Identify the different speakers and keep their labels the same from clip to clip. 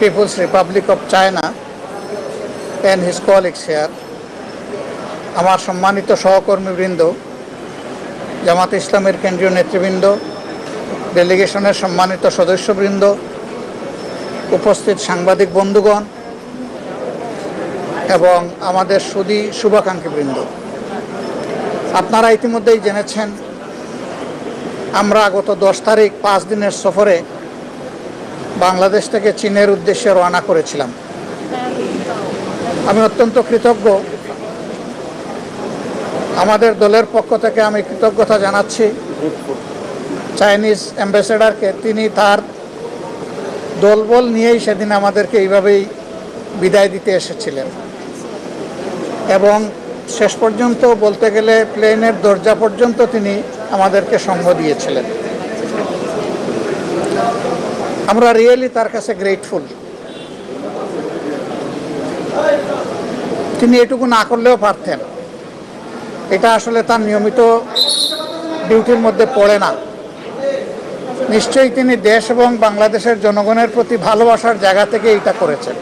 Speaker 1: People's Republic of China and his colleagues here, আমার সম্মানিত সহকর্মীবৃন্দ জামাত ইসলামের কেন্দ্রীয় নেতৃবৃন্দ ডেলিগেশনের সম্মানিত সদস্যবৃন্দ উপস্থিত সাংবাদিক বন্ধুগণ এবং আমাদের সুদী শুভাকাঙ্ক্ষীবৃন্দ। আপনারা ইতিমধ্যেই জেনেছেন আমরা গত দশ তারিখ পাঁচ দিনের সফরে বাংলাদেশ থেকে চীনের উদ্দেশ্যে রওনা করেছিলাম। আমি অত্যন্ত কৃতজ্ঞ। আমাদের দলের পক্ষ থেকে আমি কৃতজ্ঞতা জানাচ্ছি। চাইনিজ অ্যাম্বাসেডারকে তিনি তার দলবল নিয়েই সেদিন আমাদেরকে এইভাবেই বিদায় দিতে এসেছিলেন। এবং শেষ পর্যন্ত বলতে গেলে প্লেনের দরজা পর্যন্ত তিনি আমাদেরকে সঙ্গ দিয়েছিলেন। আমরা রিয়েলি তার কাছে গ্রেটফুল তিনি এটুকু না করলেও পারতেন। এটা আসলে তার নিয়মিত ডিউটির মধ্যে পড়ে না। নিশ্চয়ই তিনি দেশ এবং বাংলাদেশের জনগণের প্রতি ভালোবাসার জায়গা থেকে এটা করেছেন।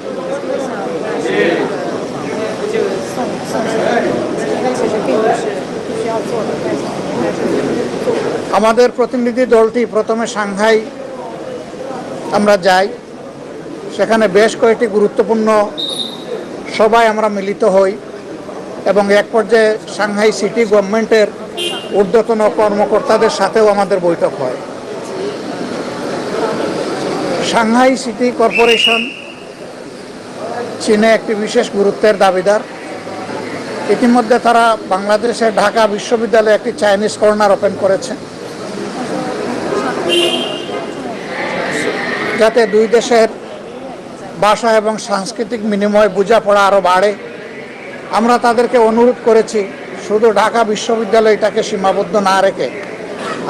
Speaker 1: আমাদের প্রতিনিধি দলটি প্রথমে সাংহাই আমরা যাই, সেখানে বেশ কয়েকটি গুরুত্বপূর্ণ সভায় আমরা মিলিত হই এবং এক পর্যায়ে সাংহাই সিটি গভর্নমেন্টের ঊর্ধ্বতন কর্মকর্তাদের সাথেও আমাদের বৈঠক হয়। সাংহাই সিটি কর্পোরেশন চীনে একটি বিশেষ গুরুত্বের দাবিদার। ইতিমধ্যে তারা বাংলাদেশের ঢাকা বিশ্ববিদ্যালয়ে একটি চাইনিজ কর্নার ওপেন করেছে। যাতে দুই দেশের ভাষা এবং সাংস্কৃতিক বিনিময় বোঝাপড়া আরও বাড়ে। আমরা তাদেরকে অনুরোধ করেছি, শুধু ঢাকা বিশ্ববিদ্যালয়টাকে সীমাবদ্ধ না রেখে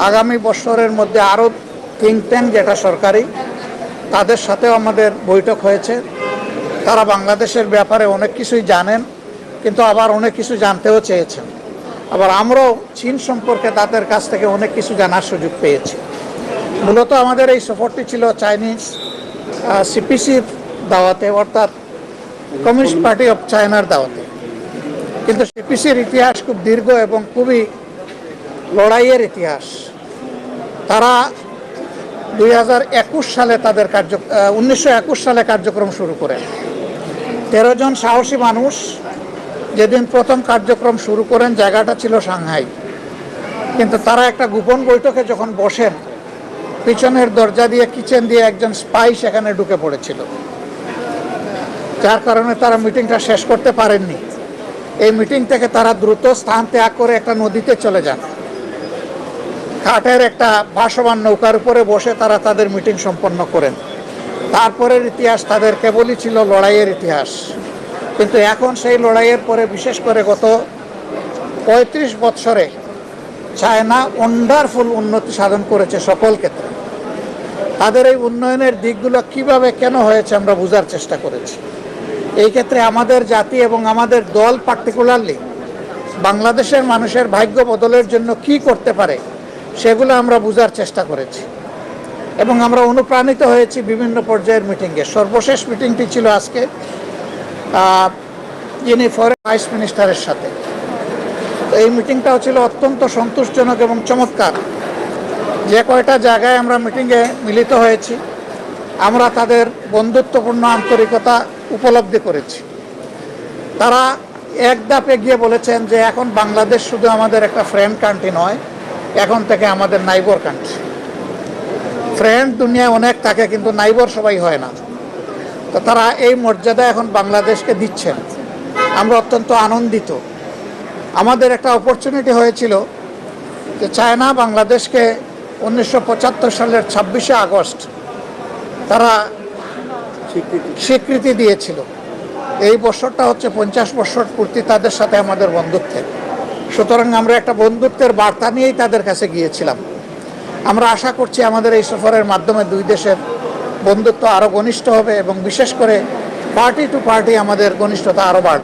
Speaker 1: আগামী বছরের মধ্যে আরও থিঙ্ক ট্যাঙ্ক যেটা সরকারি, তাদের সাথেও আমাদের বৈঠক হয়েছে। তারা বাংলাদেশের ব্যাপারে অনেক কিছুই জানেন, কিন্তু আবার অনেক কিছু জানতেও চেয়েছেন। আবার আমরাও চীন সম্পর্কে তাদের কাছ থেকে অনেক কিছু জানার সুযোগ পেয়েছি। মূলত আমাদের এই সফরটি ছিল চাইনিজ সিপিসির দাওয়াতে অর্থাৎ কমিউনিস্ট পার্টি অফ চায়নার দাওয়াতে। কিন্তু সিপিসির ইতিহাস খুব দীর্ঘ এবং খুবই লড়াইয়ের ইতিহাস। তারা দুই হাজার একুশ সালে তাদের কার্য উনিশশো একুশ সালে কার্যক্রম শুরু করেন তেরো জন সাহসী মানুষ যেদিন প্রথম কার্যক্রম শুরু করেন জায়গাটা ছিল সাংহাই। কিন্তু তারা একটা গোপন বৈঠকে যখন বসেন পিছনের দরজা দিয়ে, কিচেন দিয়ে একজন স্পাই সেখানে ঢুকে পড়েছিল। যার কারণে তারা মিটিংটা শেষ করতে পারেননি। এই মিটিং থেকে তারা দ্রুত স্থান ত্যাগ করে একটা নদীতে চলে যান। কাঠের একটা ভাসমান নৌকার উপরে বসে তারা তাদের মিটিং সম্পন্ন করেন। তারপরের ইতিহাস তাদের কেবলই ছিল লড়াইয়ের ইতিহাস। কিন্তু এখন সেই লড়াইয়ের পরে বিশেষ করে গত পঁয়ত্রিশ বৎসরে চায়না ওয়ান্ডারফুল উন্নতি সাধন করেছে সকল ক্ষেত্রে। তাদের এই উন্নয়নের দিকগুলো কীভাবে কেন হয়েছে আমরা বোঝার চেষ্টা করেছি। এই ক্ষেত্রে আমাদের জাতি এবং আমাদের দল পার্টিকুলারলি বাংলাদেশের মানুষের ভাগ্য বদলের জন্য কি করতে পারে, সেগুলো আমরা বোঝার চেষ্টা করেছি। এবং আমরা অনুপ্রাণিত হয়েছি বিভিন্ন পর্যায়ের মিটিংয়ে। সর্বশেষ মিটিংটি ছিল আজকে যিনি ফরেন ভাইস মিনিস্টারের সাথে। এই মিটিংটাও ছিল অত্যন্ত সন্তোষজনক এবং চমৎকার। যে কয়টা জায়গায় আমরা মিটিংয়ে মিলিত হয়েছি, আমরা তাদের বন্ধুত্বপূর্ণ আন্তরিকতা উপলব্ধি করেছি। তারা এক এগিয়ে বলেছেন যে এখন বাংলাদেশ শুধু আমাদের একটা ফ্রেন্ড কান্ট্রি নয়, এখন থেকে আমাদের নাইবর কান্ট্রি ফ্রেন্ড দুনিয়ায় অনেক থাকে কিন্তু নাইবর সবাই হয় না। তো তারা এই মর্যাদা এখন বাংলাদেশকে দিচ্ছেন। আমরা অত্যন্ত আনন্দিত। আমাদের একটা অপরচুনিটি হয়েছিল যে চায়না বাংলাদেশকে উনিশশো পঁচাত্তর সালের ছাব্বিশে আগস্ট তারা স্বীকৃতি। দিয়েছিল। এই বছরটা হচ্ছে পঞ্চাশ বছর পূর্তি তাদের সাথে আমাদের বন্ধুত্বের। সুতরাং আমরা একটা বন্ধুত্বের বার্তা নিয়েই তাদের কাছে গিয়েছিলাম। আমরা আশা করছি আমাদের এই সফরের মাধ্যমে দুই দেশের বন্ধুত্ব আরও ঘনিষ্ঠ হবে এবং বিশেষ করে পার্টি টু পার্টি আমাদের ঘনিষ্ঠতা আরও বাড়বে।